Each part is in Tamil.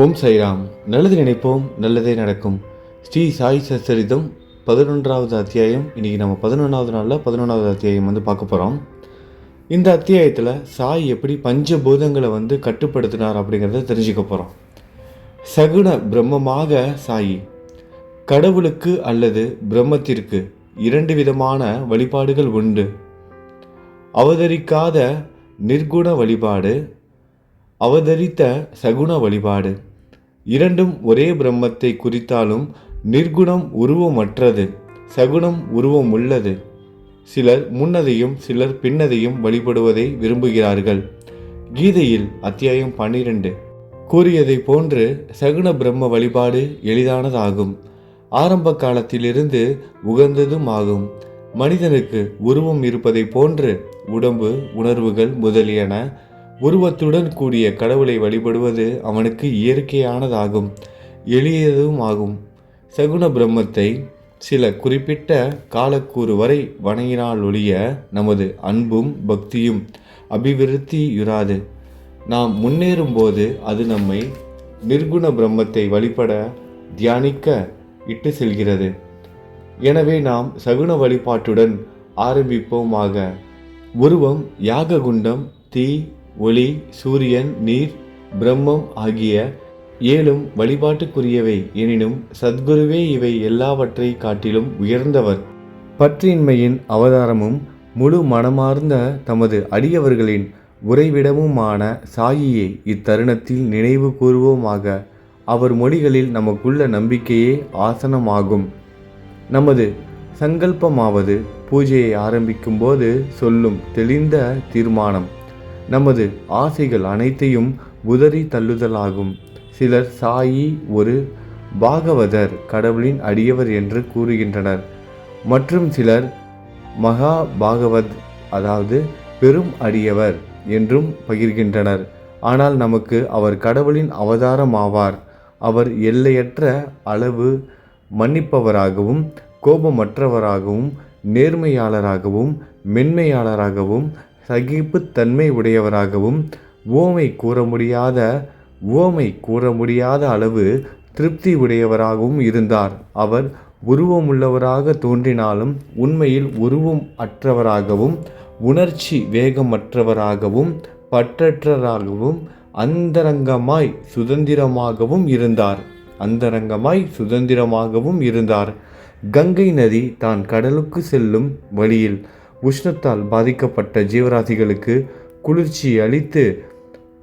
ஓம் சைராம். நல்லது நினைப்போம் நல்லதே நடக்கும். ஸ்ரீ சாய் சச்சரிதம் பதினொன்றாவது அத்தியாயம். இன்றைக்கி நம்ம பதினொன்றாவது நாளில் பதினொன்றாவது அத்தியாயம் வந்து பார்க்க போகிறோம் இந்த அத்தியாயத்தில் சாய் எப்படி பஞ்சபூதங்களை வந்து கட்டுப்படுத்தினார் அப்படிங்கிறத தெரிஞ்சுக்க போகிறோம் சகுண பிரம்மமாக சாயி கடவுளுக்கு அல்லது பிரம்மத்திற்கு இரண்டு விதமான வழிபாடுகள் உண்டு. அவதரிக்காத நிர்குண வழிபாடு அவதரித்த சகுண வழிபாடு. இரண்டும் ஒரே பிரம்மத்தை குறித்தாலும் நிர்குணம் உருவமற்றது சகுணம் உருவம் உள்ளது சிலர் முன்னதையும் சிலர் பின்னதையும் வழிபடுவதை விரும்புகிறார்கள். கீதையில் அத்தியாயம் பன்னிரண்டு கூறியதை போன்று சகுன பிரம்ம வழிபாடு எளிதானதாகும். ஆரம்ப காலத்திலிருந்து உகந்ததும் ஆகும் மனிதனுக்கு உருவம் இருப்பதை போன்று உடம்பு உணர்வுகள் முதலியன உருவத்துடன் கூடிய கடவுளை வழிபடுவது அவனுக்கு இயற்கையானதாகும் எளியதும் ஆகும் சகுன பிரம்மத்தை சில குறிப்பிட்ட காலக்கூறு வரை வணங்கினால் ஒழிய நமது அன்பும் பக்தியும் அபிவிருத்தியுறாது. நாம் முன்னேறும்போது அது நம்மை நிர்குண பிரம்மத்தை வழிபட தியானிக்க இட்டு செல்கிறது. எனவே நாம் சகுன வழிபாட்டுடன் ஆரம்பிப்போமாக. உருவம் யாககுண்டம் தீ ஒளி சூரியன் நீர் பிரம்மம் ஆகிய ஏழும் வழிபாட்டுக்குரியவை எனினும் சத்குருவே இவை எல்லாவற்றை காட்டிலும் உயர்ந்தவர். பற்றின்மையின் அவதாரமும் முழு மனமார்ந்த தமது அடியவர்களின் உறைவிடமுமான சாயியை இத்தருணத்தில் நினைவு கூறுவோமாக அவர் மொழிகளில் நமக்குள்ள நம்பிக்கையே ஆசனமாகும். நமது சங்கல்பமாவது பூஜையை ஆரம்பிக்கும்போது சொல்லும் தெளிந்த தீர்மானம். நமது ஆசைகள் அனைத்தையும் உதறி தள்ளுதலாகும். சிலர் சாயி ஒரு பாகவதர் கடவுளின் அடியவர் என்று கூறுகின்றனர். மற்றும் சிலர் மகா பாகவத் அதாவது பெரும் அடியவர் என்றும் பகிர்கின்றனர். ஆனால் நமக்கு அவர் கடவுளின் அவதாரம் ஆவார் அவர் எல்லையற்ற அளவு மன்னிப்பவராகவும் கோபமற்றவராகவும் நேர்மையாளராகவும் மென்மையாளராகவும் சகிப்புத்தன்மை உடையவராகவும் ஓமை கூற முடியாத ஓமை கூற முடியாத அளவு திருப்தி உடையவராகவும் இருந்தார். அவர் உருவமுள்ளவராக தோன்றினாலும் உண்மையில் உருவம் அற்றவராகவும் உணர்ச்சி வேகமற்றவராகவும் பற்றற்றராகவும் அந்தரங்கமாய் சுதந்திரமாகவும் இருந்தார். அந்தரங்கமாய் சுதந்திரமாகவும் இருந்தார். கங்கை நதி தான் கடலுக்கு செல்லும் வழியில் உஷ்ணத்தால் பாதிக்கப்பட்ட ஜீவராசிகளுக்கு குளிர்ச்சி அளித்து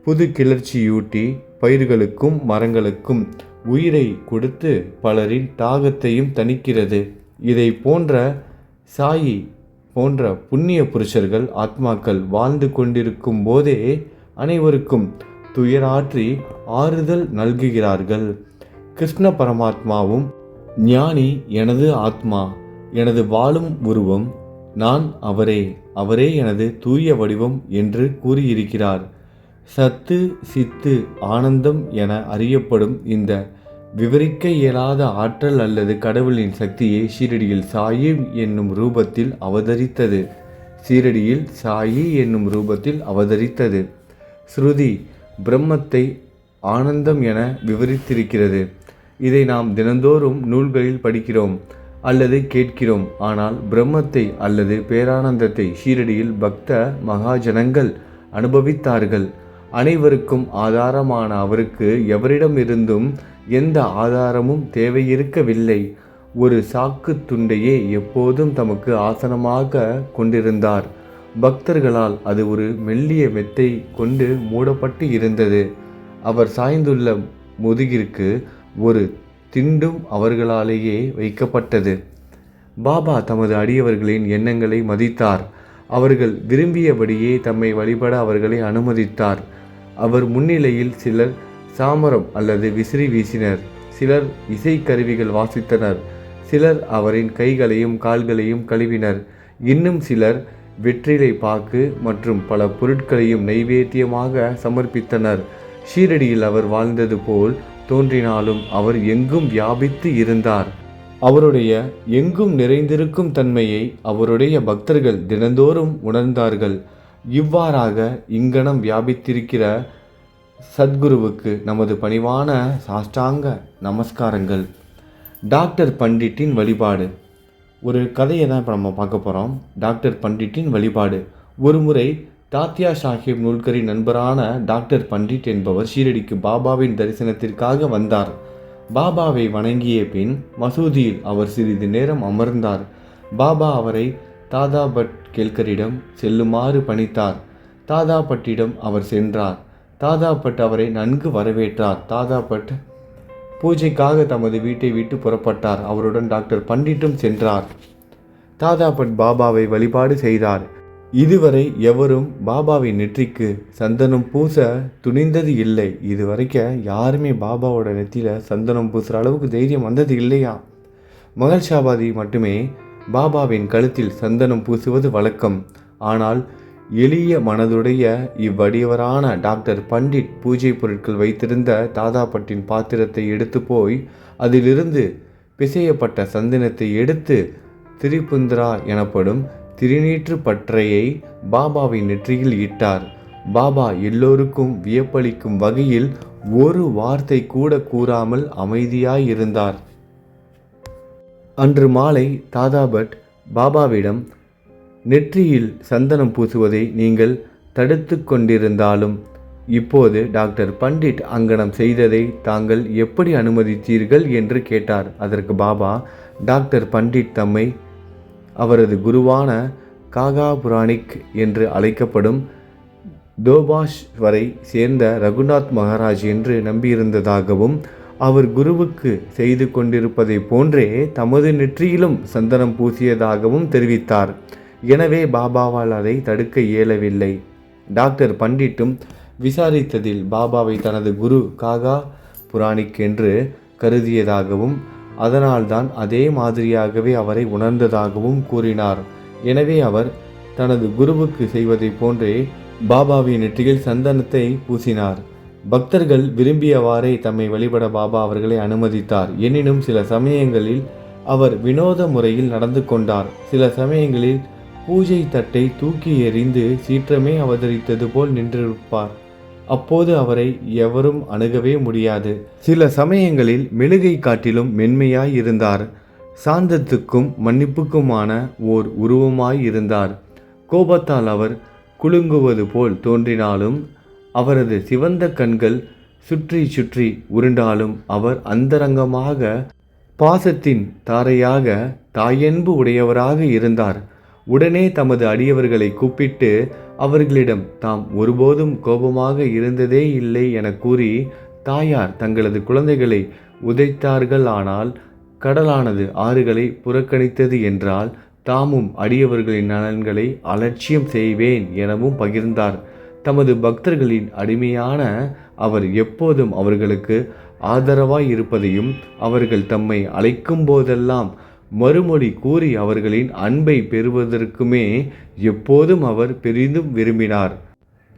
புது கிளர்ச்சியூட்டி பயிர்களுக்கும் மரங்களுக்கும் உயிரை கொடுத்து பலரின் தாகத்தையும் தணிக்கிறது. இதை போன்ற சாயி போன்ற புண்ணிய புருஷர்கள் ஆத்மாக்கள் வாழ்ந்து கொண்டிருக்கும் போதே அனைவருக்கும் துயராற்றி ஆறுதல் நல்குகிறார்கள். கிருஷ்ண பரமாத்மாவும் ஞானி எனது ஆத்மா எனது வாழும் உருவம் நான் அவரே அவரே எனது தூய வடிவம் என்று கூறியிருக்கிறார். சத்து சித்து ஆனந்தம் என அறியப்படும் இந்த விவரிக்க இயலாத ஆற்றல் அல்லது கடவுளின் சக்தியை ஷீரடியில் சாயி என்னும் ரூபத்தில் அவதரித்தது. சீரடியில் சாயி என்னும் ரூபத்தில் அவதரித்தது. ஸ்ருதி பிரம்மத்தை ஆனந்தம் என விவரித்திருக்கிறது. இதை நாம் தினந்தோறும் நூல்களில் படிக்கிறோம். அல்லது கேட்கிறோம். ஆனால் பிரம்மத்தை அல்லது பேரானந்தத்தை ஷீரடியில் பக்த மகாஜனங்கள் அனுபவித்தார்கள். அனைவருக்கும் ஆதாரமான அவருக்கு எவரிடமிருந்தும் எந்த ஆதாரமும் தேவையிருக்கவில்லை. ஒரு சாக்கு துண்டையே எப்போதும் தமக்கு ஆசனமாக கொண்டிருந்தார். பக்தர்களால் அது ஒரு மெல்லிய மெத்தை கொண்டு மூடப்பட்டு இருந்தது. அவர் சாய்ந்துள்ள முதுகிற்கு ஒரு திண்டும் அவர்களாலேயே வைக்கப்பட்டது. பாபா தமது அடியவர்களின் எண்ணங்களை மதித்தார். அவர்கள் விரும்பியபடியே தம்மை வழிபட அவர்களை அனுமதித்தார். அவர் முன்னிலையில் சிலர் சாமரம் அல்லது விசிறி வீசினர். சிலர் இசைக்கருவிகள் வாசித்தனர். சிலர் அவரின் கைகளையும் கால்களையும் கழுவினர். இன்னும் சிலர் வெற்றிலை பாக்கு மற்றும் பல பொருட்களையும் நைவேத்தியமாக சமர்ப்பித்தனர். ஷீரடியில் அவர் வாழ்ந்தது போல் தோன்றினாலும் அவர் எங்கும் வியாபித்து இருந்தார். அவருடைய எங்கும் நிறைந்திருக்கும் தன்மையை அவருடைய பக்தர்கள் தினந்தோறும் உணர்ந்தார்கள். இவ்வாறாக இங்கனம் வியாபித்திருக்கிற சத்குருவுக்கு நமது பணிவான சாஷ்டாங்க நமஸ்காரங்கள். டாக்டர் பண்டிட்டின் வழிபாடு. ஒரு கதையை தான் இப்போ நம்ம பார்க்க போகிறோம் டாக்டர் பண்டிட்டின் வழிபாடு. ஒருமுறை தாத்யா சாஹிப் நூல்கரின் நண்பரான டாக்டர் பண்டிட் என்பவர் ஷீரடிக்கு பாபாவின் தரிசனத்திற்காக வந்தார். பாபாவை வணங்கிய பின் மசூதியில் அவர் சிறிது நேரம் அமர்ந்தார். பாபா அவரை தாதா பட் கேல்கரிடம் செல்லுமாறு பணித்தார். தாதா பட்டிடம் அவர் சென்றார். தாதா பட் அவரை நன்கு வரவேற்றார். தாதா பட் பூஜைக்காக தமது வீட்டை விட்டு புறப்பட்டார். அவருடன் டாக்டர் பண்டிட்டும் சென்றார். தாதா பட் பாபாவை வழிபாடு செய்தார். இதுவரை எவரும் பாபாவின் நெற்றிக்கு சந்தனம் பூச துணிந்தது இல்லை. இதுவரைக்கும் யாருமே பாபாவோட நெற்றியில் சந்தனம் பூசுகிற அளவுக்கு தைரியம் வந்தது இல்லையா? மகள்ஷாபாதி மட்டுமே பாபாவின் கழுத்தில் சந்தனம் பூசுவது வழக்கம். ஆனால் எளிய மனதுடைய இவ்வடியவரான டாக்டர் பண்டிட் பூஜை பொருட்கள் வைத்திருந்த தாதாப்பட்டின் பாத்திரத்தை எடுத்து போய் அதிலிருந்து பிசையப்பட்ட சந்தனத்தை எடுத்து திரிபுந்திரா எனப்படும் திருநீற்று பற்றையை பாபாவின் நெற்றியில் இட்டார். பாபா எல்லோருக்கும் வியப்பளிக்கும் வகையில் ஒரு வார்த்தை கூட கூறாமல் அமைதியாயிருந்தார். அன்று மாலை தாதாபட் பாபாவிடம் நெற்றியில் சந்தனம் பூசுவதை நீங்கள் தடுத்து கொண்டிருந்தாலும் இப்போது டாக்டர் பண்டிட் அங்கனம் செய்ததை தாங்கள் எப்படி அனுமதித்தீர்கள்? என்று கேட்டார். அதற்கு பாபா டாக்டர் பண்டிட் தம்மை அவரது குருவான காகா புராணிக் என்று அழைக்கப்படும் தோபாஷ் வரை சேர்ந்த ரகுநாத் மகாராஜ் என்று நம்பியிருந்ததாகவும் அவர் குருவுக்கு செய்து கொண்டிருப்பதை போன்றே தமது நெற்றியிலும் சந்தனம் பூசியதாகவும் தெரிவித்தார். எனவே பாபாவால் அதை தடுக்க இயலவில்லை. டாக்டர் பண்டிட்டும் விசாரித்ததில் பாபாவை தனது குரு காகா புராணிக் என்று கருதியதாகவும் அதனால்தான் அதே மாதிரியாகவே அவரை உணர்ந்ததாகவும் கூறினார். எனவே அவர் தனது குருவுக்கு செய்வதைப் போன்றே பாபாவின் நெற்றியில் சந்தனத்தை பூசினார். பக்தர்கள் விரும்பியவாறே தம்மை வழிபட பாபா அவர்களை அனுமதித்தார். எனினும் சில சமயங்களில் அவர் வினோத முறையில் நடந்து கொண்டார். சில சமயங்களில் பூஜை தட்டை தூக்கி எறிந்து சீற்றமே அவதரித்தது போல் நின்றிருப்பார். அப்போது அவரை எவரும் அணுகவே முடியாது. சில சமயங்களில் மெழுகை காட்டிலும் மென்மையாய் இருந்தார். சாந்தத்துக்கும் மன்னிப்புக்குமான ஓர் உருவமாய் இருந்தார். கோபத்தால் அவர் குலுங்குவது போல் தோன்றினாலும் அவரது சிவந்த கண்கள் சுற்றி சுற்றி உருண்டாலும் அவர் அந்தரங்கமாக பாசத்தின் தாரையாக தாயன்பு உடையவராக இருந்தார். உடனே தமது அடியவர்களை கூப்பிட்டு அவர்களிடம் தாம் ஒருபோதும் கோபமாக இருந்ததே இல்லை என கூறி தாயார் தங்களது குழந்தைகளை உதைத்தார்கள் ஆனால் கடலானது ஆறுகளை புறக்கணித்தது என்றால் தாமும் அடியவர்களின் நலன்களை அலட்சியம் செய்வேன் எனவும் பகிர்ந்தார். தமது பக்தர்களின் அடிமையான அவர் எப்போதும் அவர்களுக்கு ஆதரவாய் இருப்பதையும் அவர்கள் தம்மை அழைக்கும் போதெல்லாம் மறுமொழி கூறி அவர்களின் அன்பை பெறுவதற்குமே எப்போதும் அவர் பெரிதும் விரும்பினார்.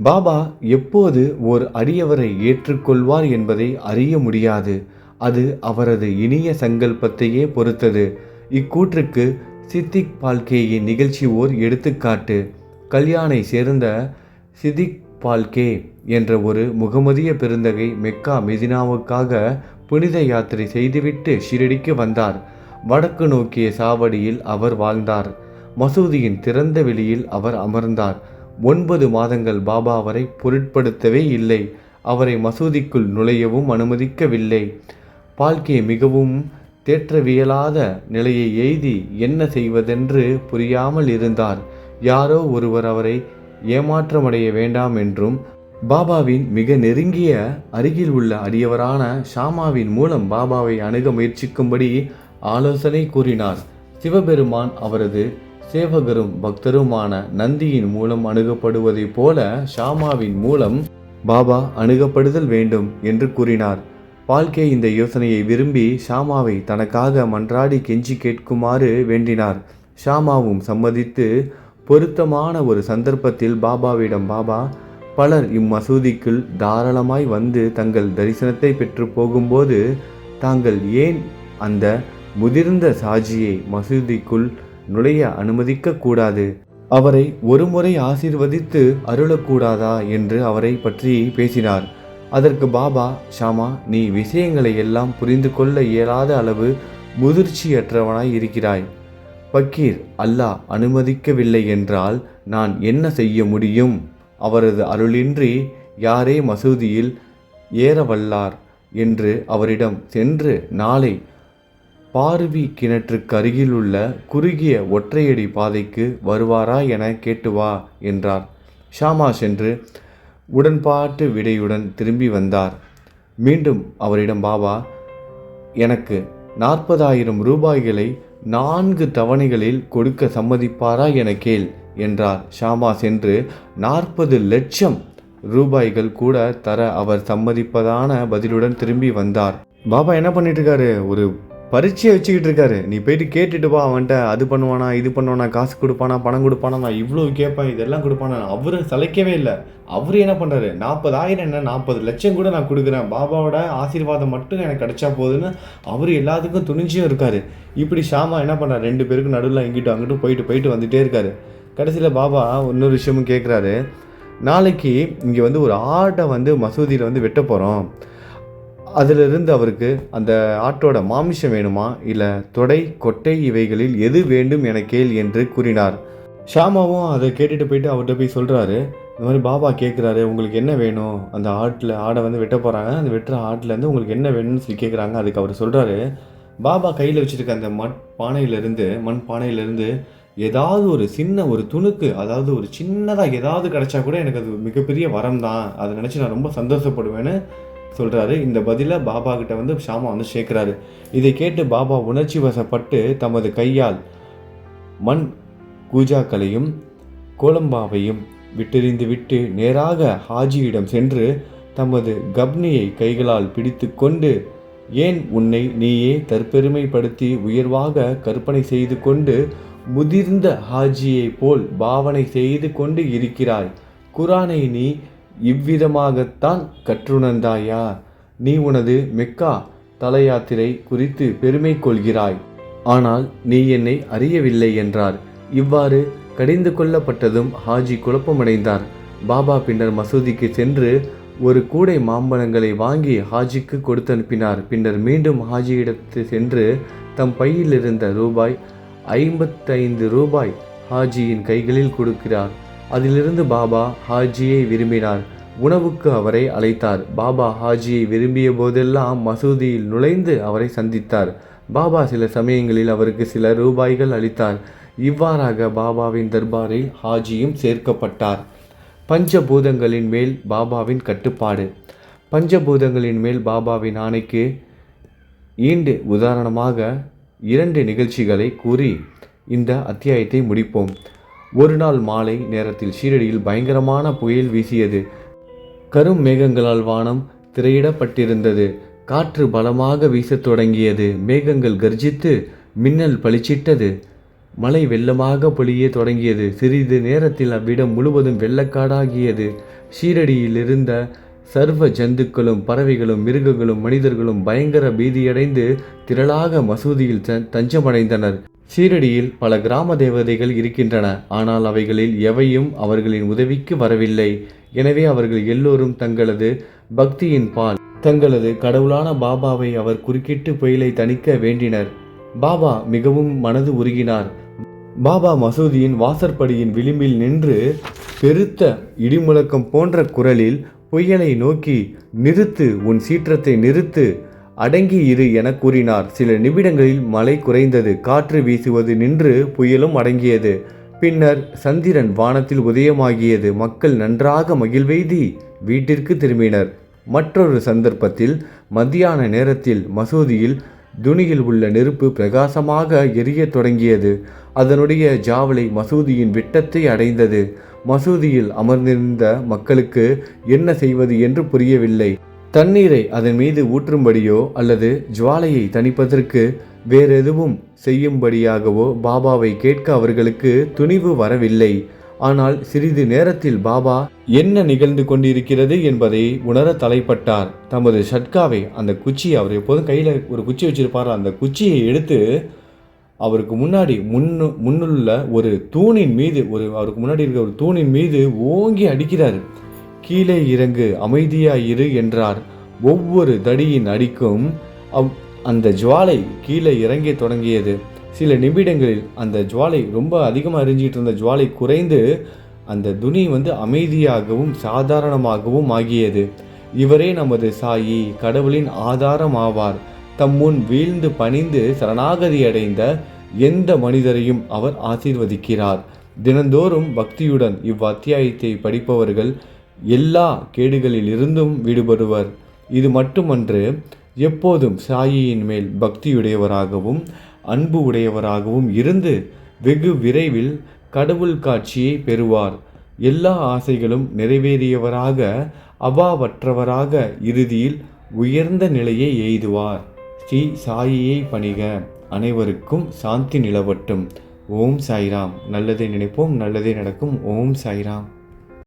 பாபா எப்போது ஓர் அடியவரை ஏற்றுக்கொள்வார் என்பதை அறிய முடியாது. அது அவரது இனிய சங்கல்பத்தையே பொறுத்தது. இக்கூற்றுக்கு சித்திக் பால்கேயின் நிகழ்ச்சி ஓர் எடுத்துக்காட்டு. கல்யாணை சேர்ந்த சிதிக் பால்கே என்ற ஒரு முகமதிய பெருந்தகை மெக்கா மெதினாவுக்காக புனித யாத்திரை செய்துவிட்டு ஷிரடிக்கு வந்தார். வடக்கு நோக்கிய சாவடியில் அவர் வாழ்ந்தார். மசூதியின் திறந்த வெளியில் அவர் அமர்ந்தார். ஒன்பது மாதங்கள் பாபா அவரை பொருட்படுத்தவே இல்லை. அவரை மசூதிக்குள் நுழையவும் அனுமதிக்கவில்லை. பால்கே மிகவும் தேற்றவியலாத நிலையை எய்தி என்ன செய்வதென்று புரியாமல் இருந்தார். யாரோ ஒருவர் அவரை ஏமாற்றமடைய வேண்டாம் என்றும் பாபாவின் மிக நெருங்கிய அருகில் உள்ள அடியவரான ஷாமாவின் மூலம் பாபாவை அணுக முயற்சிக்கும்படி ஆலோசனை கூறினார். சிவபெருமான் அவரது சேவகரும் பக்தருமான நந்தியின் மூலம் அணுகப்படுவதைப் போல ஷாமாவின் மூலம் பாபா அணுகப்படுதல் வேண்டும் என்று கூறினார். பால்கே இந்த யோசனையை விரும்பி ஷாமாவை தனக்காக மன்றாடி கெஞ்சி கேட்குமாறு வேண்டினார். ஷாமாவும் சம்மதித்து பொருத்தமான ஒரு சந்தர்ப்பத்தில் பாபாவிடம் பாபா பலர் இம்மசூதிக்குள் தாராளமாய் வந்து தங்கள் தரிசனத்தை பெற்று போகும்போது தாங்கள் ஏன் அந்த முதிர்ந்த சாஜியை மசூதிக்குள் நுழைய அனுமதிக்க கூடாது அவரை ஒருமுறை ஆசிர்வதித்து அருளக்கூடாதா என்று அவரை பற்றி பேசினார். அதற்கு பாபா ஷாமா நீ விஷயங்களை எல்லாம் புரிந்து கொள்ள இயலாத அளவு முதிர்ச்சியற்றவனாய் இருக்கிறாய். பக்கீர் அல்லாஹ் அனுமதிக்கவில்லை என்றால் நான் என்ன செய்ய முடியும்? அவரது அருளின்றி யாரே மசூதியில் ஏறவல்லார் என்று அவரிடம் சென்று நாளை பார்வி கிணற்றுக்கு அருகிலுள்ள குறுகிய ஒற்றையடி பாதைக்கு வருவாரா என கேட்டு வா என்றார். ஷாமா சென்று உடன்பாட்டு விடையுடன் திரும்பி வந்தார். மீண்டும் அவரிடம் பாபா எனக்கு நாற்பதாயிரம் ரூபாய்களை நான்கு தவணைகளில் கொடுக்க சம்மதிப்பாரா என கேள் என்றார். ஷாமா சென்று நாற்பது லட்சம் ரூபாய்கள் கூட தர அவர் சம்மதிப்பதான பதிலுடன் திரும்பி வந்தார். பாபா என்ன பண்ணிட்டு இருக்காரு? ஒரு பரீட்சையை வச்சுக்கிட்டு இருக்காரு. நீ போயிட்டு கேட்டுட்டு வா அவன்கிட்ட. அது பண்ணுவானா இது பண்ணுவானா காசு கொடுப்பானா பணம் கொடுப்பானா நான் இவ்வளோ கேட்பேன் இதெல்லாம் கொடுப்பானா. அவரும் சிலைக்கவே இல்லை. அவர் என்ன பண்ணுறாரு நாற்பதாயிரம் என்ன? நாற்பது லட்சம் கூட நான் கொடுக்குறேன். பாபாவோட ஆசீர்வாதம் மட்டும் எனக்கு கிடைச்சா போதுன்னு அவர் எல்லாத்துக்கும் துணிஞ்சியும் இருக்காரு. இப்படி ஷாமா என்ன பண்ணுறாரு ரெண்டு பேருக்கும் நடுவில் இங்கிட்டும் அங்கிட்டும் போயிட்டு போயிட்டு வந்துட்டே இருக்காரு. கடைசியில் பாபா இன்னொரு விஷயமும் கேட்குறாரு நாளைக்கு இங்கே வந்து ஒரு ஆட்டை வந்து மசூதியில் வந்து வெட்ட போகிறோம் அதிலிருந்து அவருக்கு அந்த ஆட்டோட மாமிசம் வேணுமா? இல்லை தொடை கொட்டை இவைகளில் எது வேண்டும் என கேள் என்று கூறினார். ஷாமாவும் அதை கேட்டுட்டு போயிட்டு அவர்கிட்ட போய் சொல்கிறாரு இந்த மாதிரி பாபா கேட்குறாரு உங்களுக்கு என்ன வேணும்? அந்த ஆட்டில் ஆடை வந்து வெட்ட போகிறாங்க அந்த வெட்டுற ஆட்டிலேருந்து உங்களுக்கு என்ன வேணும்னு சொல்லி கேட்குறாங்க அதுக்கு அவர் சொல்கிறாரு பாபா கையில் வச்சுருக்க அந்த மண் பானையிலேருந்து மண் பானையிலேருந்து ஏதாவது ஒரு சின்ன ஒரு துணுக்கு அதாவது ஒரு சின்னதாக ஏதாவது கிடச்சா கூட எனக்கு அது மிகப்பெரிய வரம் தான். அதை நினச்சி நான் ரொம்ப சந்தோஷப்படுவேன்னு சொல்கிறாரு இந்த பதிலை பாபா கிட்ட வந்து ஷாமா வந்து சேர்க்குறாரு. இதை கேட்டு பாபா உணர்ச்சி வசப்பட்டு தமது கையால் மண் கூஜாக்களையும் கோலம்பாவையும் விட்டெறிந்து விட்டு நேராக ஹாஜியிடம் சென்று தமது கப்னியை கைகளால் பிடித்து கொண்டு ஏன் உன்னை நீயே தற்பெருமைப்படுத்தி உயர்வாக கற்பனை செய்து கொண்டு முதிர்ந்த ஹாஜியைப் போல் பாவனை செய்து கொண்டு இருக்கிறாய்? குரானை நீ இவ்விதமாகத்தான் கற்றுணர்ந்தாயா? நீ உனது மெக்கா தலையாத்திரை குறித்து பெருமை கொள்கிறாய். ஆனால் நீ என்னை அறியவில்லை என்றார். இவ்வாறு கடிந்து கொள்ளப்பட்டதும் ஹாஜி குழப்பமடைந்தார். பாபா பின்னர் மசூதிக்கு சென்று ஒரு கூடை மாம்பழங்களை வாங்கி ஹாஜிக்கு கொடுத்து அனுப்பினார் பின்னர் மீண்டும் ஹாஜியிடத்து சென்று தம் பையில் இருந்த ரூபாய் ஐம்பத்தைந்து ரூபாய் ஹாஜியின் கைகளில் கொடுக்கிறார். அதிலிருந்து பாபா ஹாஜியை விரும்பினார். உணவுக்கு அவரை அழைத்தார். பாபா ஹாஜியை விரும்பிய போதெல்லாம் மசூதியில் நுழைந்து அவரை சந்தித்தார். பாபா சில சமயங்களில் அவருக்கு சில ரூபாய்கள் அளித்தார். இவ்வாறாக பாபாவின் தர்பாரில் ஹாஜியும் சேர்க்கப்பட்டார். பஞ்சபூதங்களின் மேல் பாபாவின் கட்டுப்பாடு. பஞ்சபூதங்களின் மேல் பாபாவின் ஆணைக்கு ஈண்டு உதாரணமாக இரண்டு நிகழ்ச்சிகளை கூறி இந்த அத்தியாயத்தை முடிப்போம். ஒரு நாள் மாலை நேரத்தில் ஷீரடியில் பயங்கரமான புயல் வீசியது. கரும் மேகங்களால் வானம் திரையிடப்பட்டிருந்தது. காற்று பலமாக வீசத் தொடங்கியது. மேகங்கள் கர்ஜித்து மின்னல் பளிச்சிட்டது. மழை வெள்ளமாக பொழிய தொடங்கியது. சிறிது நேரத்தில் அவ்விடம் முழுவதும் வெள்ளக்காடாகியது. ஷீரடியில் இருந்த சர்வ ஜந்துக்களும் பறவைகளும் மிருகங்களும் மனிதர்களும் பயங்கர பீதியடைந்து திரளாக மசூதியில் த- தஞ்சமடைந்தனர். சீரடியில் பல கிராம தேவதைகள் இருக்கின்றன. ஆனால் அவைகளில் எவையும் அவர்களின் உதவிக்கு வரவில்லை. எனவே அவர்கள் எல்லோரும் தங்களது பக்தியின் பால் தங்களது கடவுளான பாபாவை அவர் குறுக்கிட்டு புயலை தணிக்க வேண்டினர். பாபா மிகவும் மனது உருகினார். பாபா மசூதியின் வாசற்படியின் விளிம்பில் நின்று பெருத்த இடிமுழக்கம் போன்ற குரலில் புயலை நோக்கி நிறுத்து உன் சீற்றத்தை நிறுத்து அடங்கி இரு என கூறினார். சில நிமிடங்களில் மழை குறைந்தது. காற்று வீசுவது நின்று புயலும் அடங்கியது. பின்னர் சந்திரன் வானத்தில் உதயமாகியது. மக்கள் நன்றாக மகிழ்வெய்தி வீட்டிற்கு திரும்பினர். மற்றொரு சந்தர்ப்பத்தில் மத்தியான நேரத்தில் மசூதியில் துணியில் உள்ள நெருப்பு பிரகாசமாக எரியத் தொடங்கியது. அதனுடைய ஜாவலை மசூதியின் விட்டத்தை அடைந்தது. மசூதியில் அமர்ந்திருந்த மக்களுக்கு என்ன செய்வது என்று புரியவில்லை. தண்ணீரை அதன் மீது ஊற்றும்படியோ அல்லது ஜுவாலையை தணிப்பதற்கு வேறெதுவும் செய்யும்படியாகவோ பாபாவை கேட்க அவர்களுக்கு துணிவு வரவில்லை. ஆனால் சிறிது நேரத்தில் பாபா என்ன நிகழ்ந்து கொண்டிருக்கிறது? என்பதை உணர தலைப்பட்டார். தமது ஷட்காவை அந்த குச்சியை அவர் எப்போதும் கையில் ஒரு குச்சி வச்சிருப்பார். அந்த குச்சியை எடுத்து அவருக்கு முன்னாடி முன்னு முன்னுள்ள ஒரு தூணின் மீது ஒரு அவருக்கு முன்னாடி இருக்கிற ஒரு தூணின் மீது ஓங்கி அடிக்கிறார். கீழே இறங்கு அமைதியாயிரு என்றார். ஒவ்வொரு தடியின் அடிக்கும் அவ் அந்த ஜுவாலை கீழே இறங்க தொடங்கியது. சில நிமிடங்களில் அந்த ஜுவாலை ரொம்ப அதிகமாக எரிஞ்சிக்கிட்டு இருந்த ஜுவாலை குறைந்து அந்த துணி வந்து அமைதியாகவும் சாதாரணமாகவும் ஆகியது. இவரே நமது சாயி கடவுளின் ஆதாரம் ஆவார். தம் முன் வீழ்ந்து பணிந்து சரணாகதி அடைந்த எந்த மனிதரையும் அவர் ஆசீர்வதிக்கிறார். தினந்தோறும் பக்தியுடன் இவ்வத்தியாயத்தை படிப்பவர்கள் எல்லா கேடுகளில் இருந்தும் விடுபடுவர். இது மட்டுமன்று எப்போதும் சாயியின் மேல் பக்தியுடையவராகவும் அன்பு உடையவராகவும் இருந்து வெகு விரைவில் கடவுள் காட்சியை பெறுவார். எல்லா ஆசைகளும் நிறைவேறியவராக அபாவற்றவராக இறுதியில் உயர்ந்த நிலையை எய்துவார். ஸ்ரீ சாயியை பணிக. அனைவருக்கும் சாந்தி நிலவட்டும். ஓம் சாய்ராம். நல்லதை நினைப்போம் நல்லதே நடக்கும். ஓம் சாய்ராம்.